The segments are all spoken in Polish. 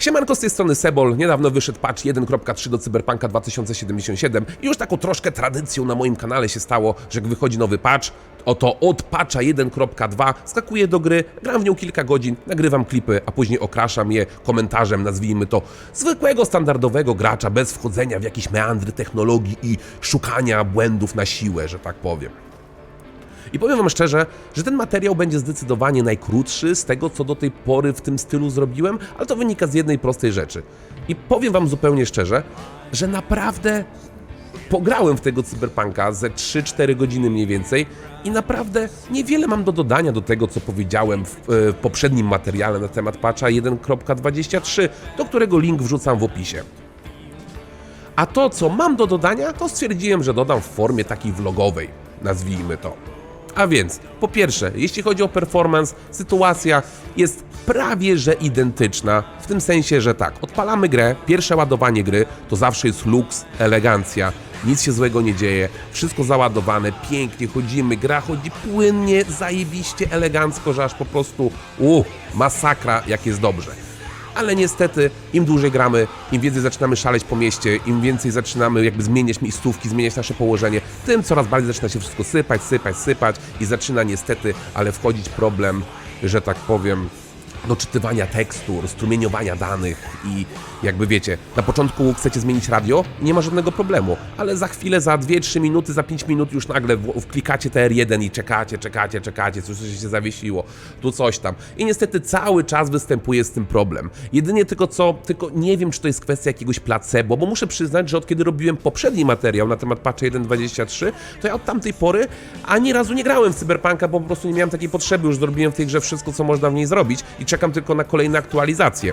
Siemanko z tej strony Sebol. Niedawno wyszedł patch 1.3 do Cyberpunka 2077 i już taką troszkę tradycją na moim kanale się stało, że jak wychodzi nowy patch, oto od patcha 1.2 skakuję do gry, gram w nią kilka godzin, nagrywam klipy, a później okraszam je komentarzem, nazwijmy to zwykłego, standardowego gracza, bez wchodzenia w jakieś meandry technologii i szukania błędów na siłę, że tak powiem. I powiem Wam szczerze, że ten materiał będzie zdecydowanie najkrótszy z tego, co do tej pory w tym stylu zrobiłem, ale to wynika z jednej prostej rzeczy. I powiem Wam zupełnie szczerze, że naprawdę pograłem w tego cyberpunka ze 3-4 godziny mniej więcej i naprawdę niewiele mam do dodania do tego, co powiedziałem w, e, w poprzednim materiale na temat patcha 1.23, do którego link wrzucam w opisie. A to, co mam do dodania, to stwierdziłem, że dodam w formie takiej vlogowej, nazwijmy to. A więc, po pierwsze, jeśli chodzi o performance, sytuacja jest prawie że identyczna, w tym sensie, że tak, odpalamy grę, pierwsze ładowanie gry to zawsze jest luks, elegancja, nic się złego nie dzieje, wszystko załadowane, pięknie chodzimy, gra chodzi płynnie, zajebiście, elegancko, że aż po prostu, uuu, masakra, jak jest dobrze ale niestety im dłużej gramy, im więcej zaczynamy szaleć po mieście, im więcej zaczynamy jakby zmieniać miejscówki, zmieniać nasze położenie, tym coraz bardziej zaczyna się wszystko sypać, sypać, sypać i zaczyna niestety, ale wchodzić problem, że tak powiem, doczytywania tekstur, strumieniowania danych i jakby wiecie, na początku chcecie zmienić radio, nie ma żadnego problemu, ale za chwilę, za 2-3 minuty, za 5 minut już nagle wklikacie TR1 i czekacie, czekacie, czekacie, coś się zawiesiło, tu coś tam. I niestety cały czas występuje z tym problem. Jedynie tylko co, tylko nie wiem, czy to jest kwestia jakiegoś placebo, bo muszę przyznać, że od kiedy robiłem poprzedni materiał na temat patcha 1.23, to ja od tamtej pory ani razu nie grałem w Cyberpunka, bo po prostu nie miałem takiej potrzeby, już zrobiłem w tej grze wszystko, co można w niej zrobić i czekam tylko na kolejne aktualizacje.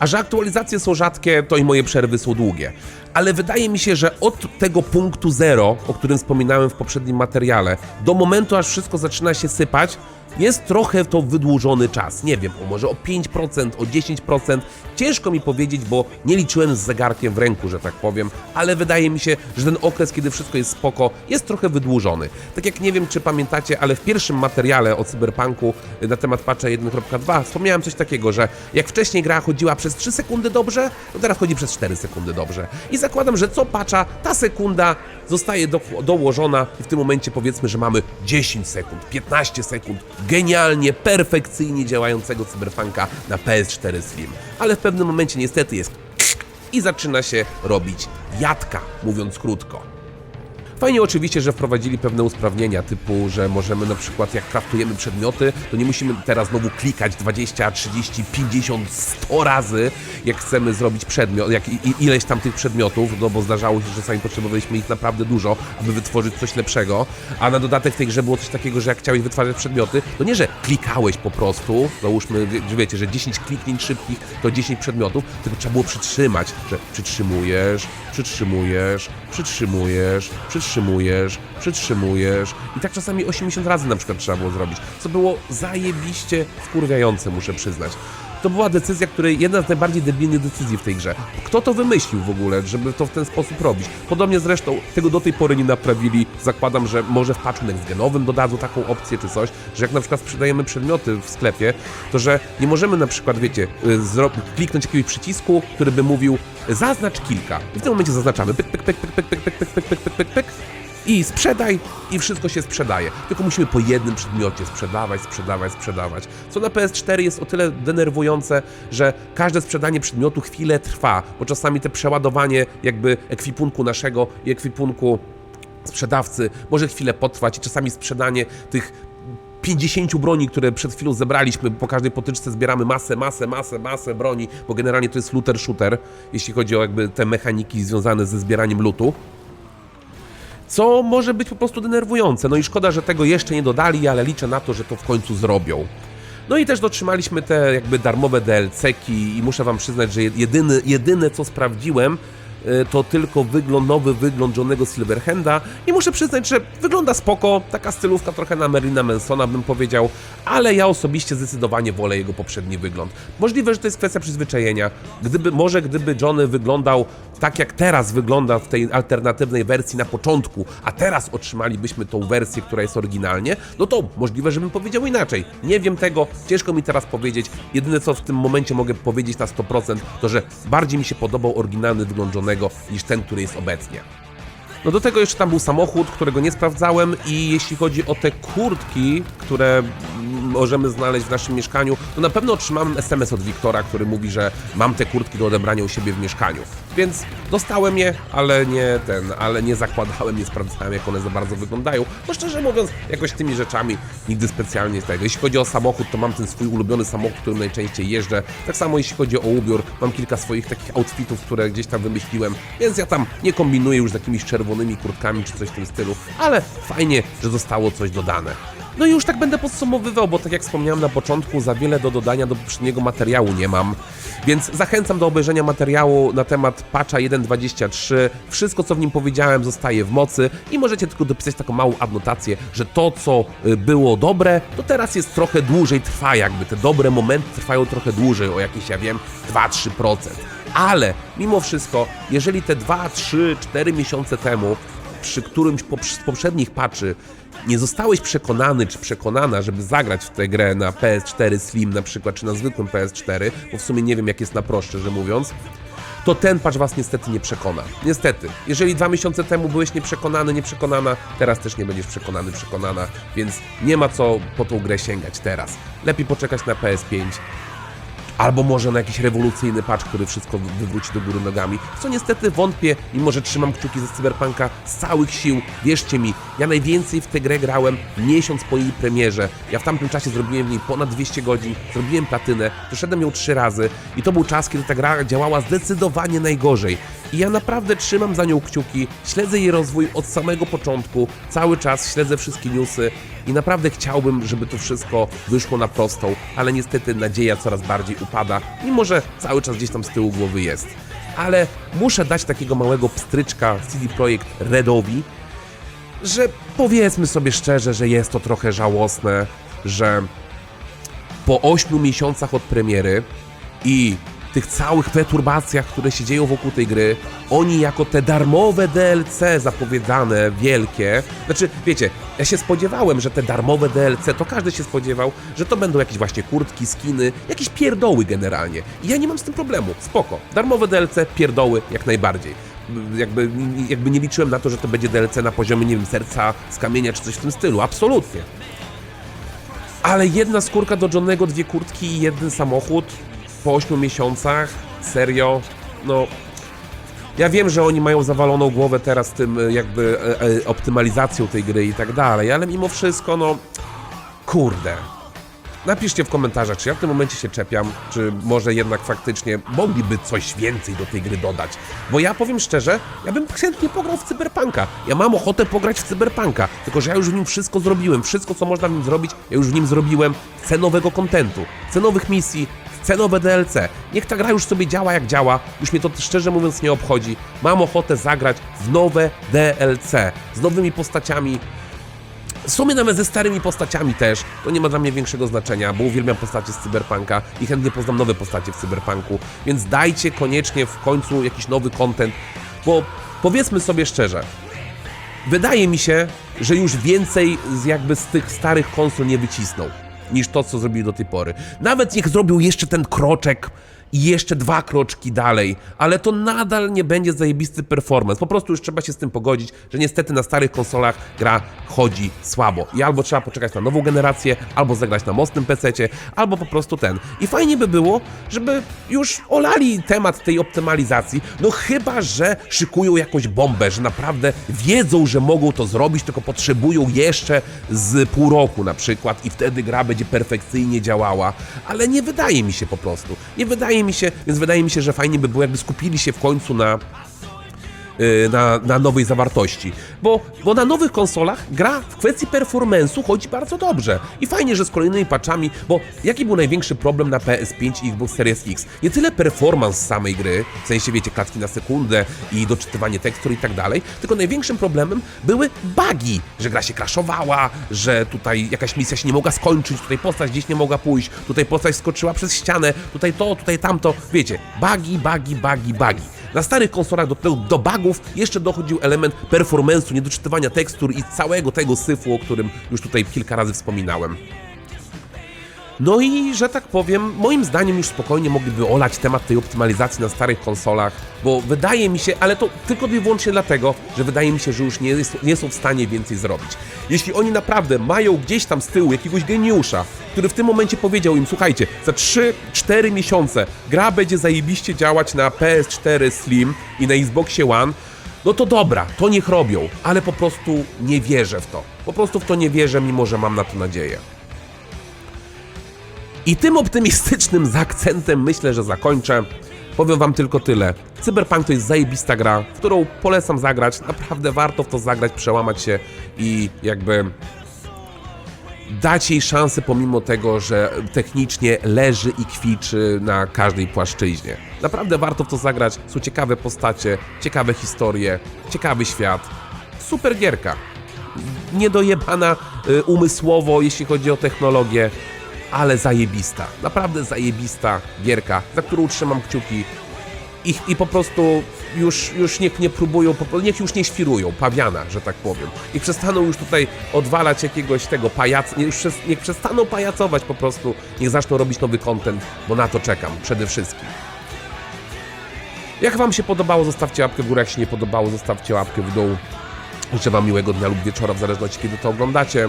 A że aktualizacje są rzadkie, to i moje przerwy są długie. Ale wydaje mi się, że od tego punktu zero, o którym wspominałem w poprzednim materiale, do momentu, aż wszystko zaczyna się sypać, jest trochę to wydłużony czas. Nie wiem, o może o 5%, o 10%. Ciężko mi powiedzieć, bo nie liczyłem z zegarkiem w ręku, że tak powiem, ale wydaje mi się, że ten okres, kiedy wszystko jest spoko, jest trochę wydłużony. Tak jak nie wiem, czy pamiętacie, ale w pierwszym materiale o cyberpunku y, na temat patcha 1.2 wspomniałem coś takiego, że jak wcześniej gra chodziła przez 3 sekundy dobrze, to teraz chodzi przez 4 sekundy dobrze. I zakładam, że co patcha, ta sekunda zostaje do, dołożona i w tym momencie powiedzmy, że mamy 10 sekund, 15 sekund genialnie, perfekcyjnie działającego cyberpunka na PS4 Slim. Ale w pewnym momencie niestety jest i zaczyna się robić jadka, mówiąc krótko. Fajnie oczywiście, że wprowadzili pewne usprawnienia, typu, że możemy na przykład jak kraftujemy przedmioty, to nie musimy teraz znowu klikać 20, 30, 50, 100 razy, jak chcemy zrobić przedmiot, jak ileś tam tych przedmiotów, no bo zdarzało się, że czasami potrzebowaliśmy ich naprawdę dużo, aby wytworzyć coś lepszego, a na dodatek w tej grze było coś takiego, że jak chciałeś wytwarzać przedmioty, to nie, że klikałeś po prostu, załóżmy, że wiecie, że 10 kliknięć szybkich to 10 przedmiotów, tylko trzeba było przytrzymać, że przytrzymujesz, przytrzymujesz, przytrzymujesz, przytrzymujesz, przytrzymujesz i tak czasami 80 razy na przykład trzeba było zrobić, co było zajebiście wkurwiające, muszę przyznać. To była decyzja, której jedna z najbardziej debilnych decyzji w tej grze. Kto to wymyślił w ogóle, żeby to w ten sposób robić? Podobnie zresztą tego do tej pory nie naprawili. Zakładam, że może w patchu nextgenowym dodadzą taką opcję czy coś, że jak na przykład sprzedajemy przedmioty w sklepie, to że nie możemy na przykład, wiecie, y, kliknąć jakiegoś przycisku, który by mówił zaznacz kilka. I w tym momencie zaznaczamy pyk, pyk, pyk, pyk, pyk, pyk, pyk, pyk, pyk, pyk, pyk, pyk, pyk i sprzedaj i wszystko się sprzedaje. Tylko musimy po jednym przedmiocie sprzedawać, sprzedawać, sprzedawać. Co na PS4 jest o tyle denerwujące, że każde sprzedanie przedmiotu chwilę trwa, bo czasami te przeładowanie jakby ekwipunku naszego i ekwipunku sprzedawcy może chwilę potrwać i czasami sprzedanie tych 50 broni, które przed chwilą zebraliśmy, po każdej potyczce zbieramy masę, masę, masę, masę broni, bo generalnie to jest looter shooter, jeśli chodzi o jakby te mechaniki związane ze zbieraniem lootu co może być po prostu denerwujące. No i szkoda, że tego jeszcze nie dodali, ale liczę na to, że to w końcu zrobią. No i też dotrzymaliśmy te jakby darmowe DLC-ki i muszę wam przyznać, że jedyny, jedyne co sprawdziłem, to tylko wygląd, nowy wygląd Johnego Silverhanda i muszę przyznać, że wygląda spoko, taka stylówka trochę na Merlina Mansona bym powiedział, ale ja osobiście zdecydowanie wolę jego poprzedni wygląd. Możliwe, że to jest kwestia przyzwyczajenia. Gdyby, może gdyby Johnny wyglądał tak jak teraz wygląda w tej alternatywnej wersji na początku, a teraz otrzymalibyśmy tą wersję, która jest oryginalnie, no to możliwe, żebym powiedział inaczej. Nie wiem tego, ciężko mi teraz powiedzieć. Jedyne co w tym momencie mogę powiedzieć na 100%, to że bardziej mi się podobał oryginalny wygląd Niż ten, który jest obecnie. No do tego jeszcze tam był samochód, którego nie sprawdzałem i jeśli chodzi o te kurtki, które możemy znaleźć w naszym mieszkaniu, to na pewno otrzymałem SMS od Wiktora, który mówi, że mam te kurtki do odebrania u siebie w mieszkaniu. Więc dostałem je, ale nie ten, ale nie zakładałem, nie sprawdzałem jak one za bardzo wyglądają. No szczerze mówiąc, jakoś tymi rzeczami nigdy specjalnie tego. Jeśli chodzi o samochód, to mam ten swój ulubiony samochód, którym najczęściej jeżdżę. Tak samo jeśli chodzi o ubiór, mam kilka swoich takich outfitów, które gdzieś tam wymyśliłem, więc ja tam nie kombinuję już z jakimiś czerwonymi kurtkami czy coś w tym stylu, ale fajnie, że zostało coś dodane. No i już tak będę podsumowywał, bo tak jak wspomniałem na początku, za wiele do dodania do poprzedniego materiału nie mam. Więc zachęcam do obejrzenia materiału na temat patcha 1.23. Wszystko, co w nim powiedziałem, zostaje w mocy i możecie tylko dopisać taką małą adnotację, że to, co y, było dobre, to teraz jest trochę dłużej trwa, jakby te dobre momenty trwają trochę dłużej, o jakieś, ja wiem, 2-3%. Ale mimo wszystko, jeżeli te 2, 3, 4 miesiące temu przy którymś z poprzednich patchy nie zostałeś przekonany czy przekonana, żeby zagrać w tę grę na PS4 Slim na przykład, czy na zwykłym PS4, bo w sumie nie wiem jak jest na proszcze, że mówiąc, to ten patch was niestety nie przekona. Niestety. Jeżeli dwa miesiące temu byłeś nieprzekonany, nieprzekonana, teraz też nie będziesz przekonany, przekonana, więc nie ma co po tą grę sięgać teraz. Lepiej poczekać na PS5, Albo może na jakiś rewolucyjny patch, który wszystko wywróci do góry nogami. Co niestety wątpię, mimo że trzymam kciuki za Cyberpunka z całych sił. Wierzcie mi, ja najwięcej w tę grę grałem miesiąc po jej premierze. Ja w tamtym czasie zrobiłem w niej ponad 200 godzin, zrobiłem platynę, przeszedłem ją trzy razy i to był czas, kiedy ta gra działała zdecydowanie najgorzej. I ja naprawdę trzymam za nią kciuki, śledzę jej rozwój od samego początku, cały czas śledzę wszystkie newsy i naprawdę chciałbym, żeby to wszystko wyszło na prostą, ale niestety nadzieja coraz bardziej upada, mimo że cały czas gdzieś tam z tyłu głowy jest. Ale muszę dać takiego małego pstryczka CD Projekt Redowi, że powiedzmy sobie szczerze, że jest to trochę żałosne, że po 8 miesiącach od premiery i tych całych perturbacjach, które się dzieją wokół tej gry, oni jako te darmowe DLC zapowiadane, wielkie, znaczy wiecie, ja się spodziewałem, że te darmowe DLC, to każdy się spodziewał, że to będą jakieś właśnie kurtki, skiny, jakieś pierdoły generalnie. I ja nie mam z tym problemu, spoko. Darmowe DLC, pierdoły, jak najbardziej. Jakby, jakby nie liczyłem na to, że to będzie DLC na poziomie, nie wiem, serca z kamienia czy coś w tym stylu, absolutnie. Ale jedna skórka do Johnego, dwie kurtki i jeden samochód po 8 miesiącach, serio, no... Ja wiem, że oni mają zawaloną głowę teraz tym e, jakby e, e, optymalizacją tej gry i tak dalej, ale mimo wszystko, no... Kurde. Napiszcie w komentarzach, czy ja w tym momencie się czepiam, czy może jednak faktycznie mogliby coś więcej do tej gry dodać. Bo ja powiem szczerze, ja bym chętnie pograł w Cyberpunka. Ja mam ochotę pograć w Cyberpunka, tylko że ja już w nim wszystko zrobiłem. Wszystko, co można w nim zrobić, ja już w nim zrobiłem. Chcę nowego kontentu, chcę nowych misji, chcę nowe DLC. Niech ta gra już sobie działa jak działa, już mnie to szczerze mówiąc nie obchodzi. Mam ochotę zagrać w nowe DLC, z nowymi postaciami, w sumie nawet ze starymi postaciami też, to nie ma dla mnie większego znaczenia, bo uwielbiam postacie z Cyberpunka i chętnie poznam nowe postacie w Cyberpunku, więc dajcie koniecznie w końcu jakiś nowy content, bo powiedzmy sobie szczerze, wydaje mi się, że już więcej jakby z tych starych konsol nie wycisnął niż to, co zrobili do tej pory. Nawet niech zrobił jeszcze ten kroczek i jeszcze dwa kroczki dalej, ale to nadal nie będzie zajebisty performance. Po prostu już trzeba się z tym pogodzić, że niestety na starych konsolach gra chodzi słabo. I albo trzeba poczekać na nową generację, albo zagrać na mocnym PC-cie, albo po prostu ten. I fajnie by było, żeby już olali temat tej optymalizacji, no chyba, że szykują jakąś bombę, że naprawdę wiedzą, że mogą to zrobić, tylko potrzebują jeszcze z pół roku na przykład i wtedy gra będzie perfekcyjnie działała, ale nie wydaje mi się po prostu. Nie wydaje mi się, więc wydaje mi się, że fajnie by było, jakby skupili się w końcu na na, na nowej zawartości. Bo, bo na nowych konsolach gra w kwestii performance'u chodzi bardzo dobrze. I fajnie, że z kolejnymi patchami, bo jaki był największy problem na PS5 i Xbox Series X? Nie tyle performance samej gry, w sensie wiecie, klatki na sekundę i doczytywanie tekstur i tak dalej, tylko największym problemem były bugi, że gra się crashowała, że tutaj jakaś misja się nie mogła skończyć, tutaj postać gdzieś nie mogła pójść, tutaj postać skoczyła przez ścianę, tutaj to, tutaj tamto, wiecie, bugi, bugi, bugi, bugi. Na starych konsolach do, do, do bugów jeszcze dochodził element performance'u, niedoczytywania tekstur i całego tego syfu, o którym już tutaj kilka razy wspominałem. No i, że tak powiem, moim zdaniem już spokojnie mogliby olać temat tej optymalizacji na starych konsolach, bo wydaje mi się, ale to tylko i wyłącznie dlatego, że wydaje mi się, że już nie, jest, nie są w stanie więcej zrobić. Jeśli oni naprawdę mają gdzieś tam z tyłu jakiegoś geniusza, który w tym momencie powiedział im, słuchajcie, za 3-4 miesiące gra będzie zajebiście działać na PS4 Slim i na Xboxie One, no to dobra, to niech robią, ale po prostu nie wierzę w to. Po prostu w to nie wierzę, mimo że mam na to nadzieję. I tym optymistycznym zakcentem myślę, że zakończę. Powiem wam tylko tyle. Cyberpunk to jest zajebista gra, w którą polecam zagrać. Naprawdę warto w to zagrać, przełamać się i jakby dać jej szansę pomimo tego, że technicznie leży i kwiczy na każdej płaszczyźnie. Naprawdę warto w to zagrać. Są ciekawe postacie, ciekawe historie, ciekawy świat. Super gierka. Niedojebana y, umysłowo, jeśli chodzi o technologię, ale zajebista. Naprawdę zajebista gierka, za którą trzymam kciuki. I, i po prostu już, już niech nie próbują, niech już nie świrują, pawiana, że tak powiem. I przestaną już tutaj odwalać jakiegoś tego pajaca, nie- już przes- niech przestaną pajacować po prostu, niech zaczną robić nowy content, bo na to czekam przede wszystkim. Jak wam się podobało, zostawcie łapkę w górę, jak się nie podobało, zostawcie łapkę w dół. Życzę wam miłego dnia lub wieczora, w zależności kiedy to oglądacie.